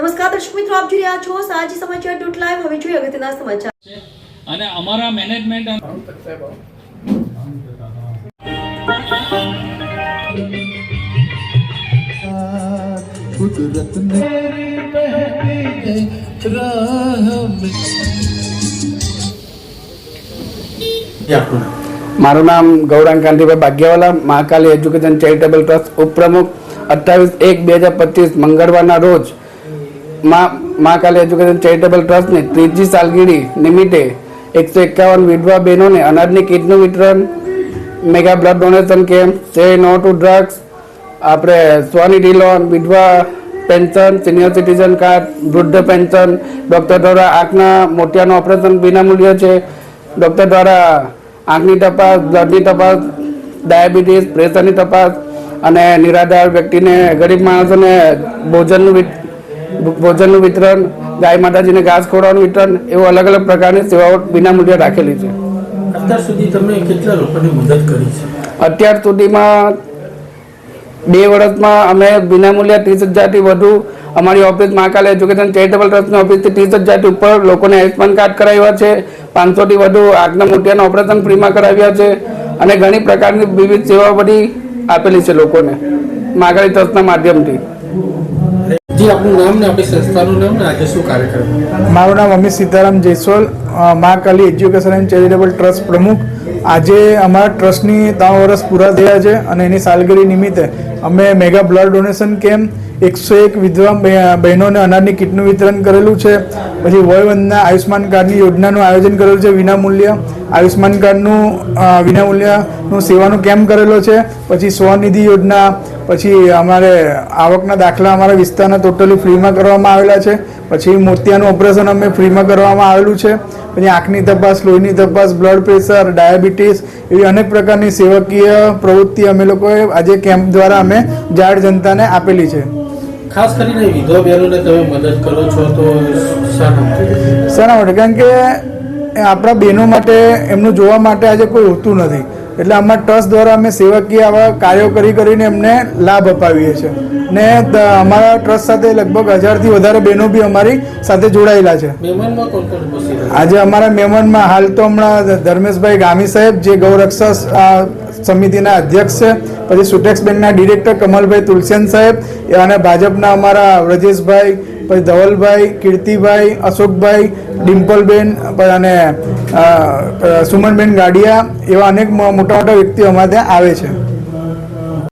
નમસ્કાર દર્શક મિત્રો આપ જોઈ રહ્યા છો સાંજી સમાચાર ડોટ લાઈવ. હવે જોઈએ અગત્યના સમાચાર. અને અમારા મેનેજમેન્ટ કુદરત મારું નામ Gaurang Kantibhai Bagyawala Mahakali education charitable trust ઉપપ્રમુખ. અઠ્ઠાવીસ એક બે હજાર પચીસ મંગળવારના રોજ મહાકાલી એજ્યુકેશન ચેરિટેબલ ટ્રસ્ટની ત્રીજી સાલગીરી નિમિત્તે એકસો એકાવન વિધવા બહેનોને અનાજની કીટનું વિતરણ, મેગા બ્લડ ડોનેશન કેમ્પ, સે નો ટુ ડ્રગ્સ, આપણે સ્વનિધિ લોન વિધવા પેન્શન, સિનિયર સિટીઝન કાર્ડ, વૃદ્ધ પેન્શન, ડૉક્ટર દ્વારા આંખના મોતિયાનું ઓપરેશન વિનામૂલ્ય છે, ડૉક્ટર દ્વારા આંખની તપાસ, બ્લડની તપાસ, ડાયાબિટીસ, પ્રેશરની તપાસ અને નિરાધાર વ્યક્તિને ગરીબ માણસોને ભોજનનું ભોજનનું વિતરણ ગાય માતાજીને ઘાસ ખવડાવવાનું વિતરણ એવું અલગ અલગ પ્રકારની સેવાઓ વિનામૂલ્યે રાખેલી છે. અત્યાર સુધી તમે કેટલા લોકોની મદદ કરી છે? અત્યાર સુધીમાં બે વર્ષમાં અમે વિનામૂલ્યે ત્રીસ હજારથી વધુ અમારી ઓફિસ મહાકાલ એજ્યુકેશન ચેરિટેબલ ટ્રસ્ટની ઓફિસથી ત્રીસ હજારથી ઉપર લોકોને આયુષ્યમાન કાર્ડ કરાવ્યા છે. પાંચસોથી વધુ આગના મોતિયાના ઓપરેશન ફ્રીમાં કરાવ્યા છે અને ઘણી પ્રકારની વિવિધ સેવાઓ બધી આપેલી છે લોકોને મહાકાળી ટ્રસ્ટના માધ્યમથી. મારું નામ Amit Sitaram Jaiswal Maa Kali education and charitable trust પ્રમુખ. આજે અમારા ટ્રસ્ટની ત્રણ વર્ષ પૂરા થયા છે અને એની સાલગીરી નિમિત્તે અમે મેગા બ્લડ ડોનેશન કેમ્પ, એકસો એક વિધવા બહેનોને અનાજની કીટનું વિતરણ કરેલું છે. પછી વયવંદના આયુષ્માન કાર્ડની યોજનાનું આયોજન કરેલું છે વિનામૂલ્ય. આયુષ્માન કાર્ડનું વિનામૂલ્યનું સેવાનું કેમ્પ કરેલો છે. પછી સ્વનિધિ યોજના પછી અમારે આવકના દાખલા અમારા વિસ્તારના ટોટલી ફ્રીમાં કરવામાં આવેલા છે. પછી મોતિયાનું ઓપરેશન અમે ફ્રીમાં કરવામાં આવેલું છે. પછી આંખની તપાસ લોહીની તપાસ બ્લડ પ્રેશર ડાયાબિટીસ એવી અનેક પ્રકારની સેવકીય પ્રવૃત્તિ અમે લોકોએ આજે કેમ્પ દ્વારા અમે જાહેર જનતાને આપેલી છે. ખાસ કરીને વિધવા બહેનોને તમે મદદ કરો છો તો શા માટે? કારણ કે આપણા બહેનો માટે એમનું જોવા માટે આજે કોઈ હોતું નથી. એટલે અમારા ટ્રસ્ટ દ્વારા અમે સેવકીય આવા કાર્યો કરી કરીને એમને લાભ અપાવીએ છીએ ને અમારા ટ્રસ્ટ સાથે લગભગ હજારથી વધારે બહેનો બી અમારી સાથે જોડાયેલા છે? આજે અમારા મહેમાનમાં હાલ તો હમણાં ધર્મેશભાઈ ગામી સાહેબ જે ગૌરક્ષા સમિતિના અધ્યક્ષ છે પછી સુટેક્સ બેંકના ડિરેક્ટર કમલભાઈ તુલસેન સાહેબ અને ભાજપના અમારા વ્રજેશભાઈ પછી ધવલભાઈ કીર્તિભાઈ અશોકભાઈ ડિમ્પલબેન અને સુમનબેન ગાડિયા એવા અનેક મોટા મોટા વ્યક્તિઓ અમારે ત્યાં આવે છે.